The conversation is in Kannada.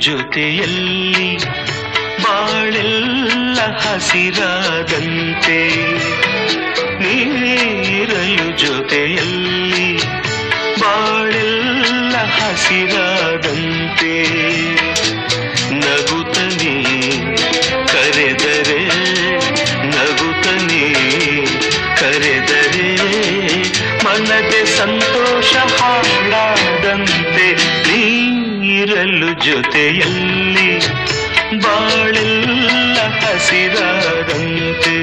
ಜೊತೆಯಲ್ಲಿ ಬಾಳೆಲ್ಲ ಹಸಿರಾದಂತೆ ನೀರಲು ಜೊತೆಯಲ್ಲಿ ಬಾಳೆಲ್ಲ ಹಸಿರಾದಂತೆ ನಗುತ್ತನೆ ಕರೆದರೆ ನಗುತ್ತನೆ ಕರೆದರೆ ಮನದೆ ಸಂತೋಷ ನೀರಲು ಜೊತೆಯಲ್ಲಿ ಬಾಳೆಲ್ಲ ಹಸಿರಾದಂತೆ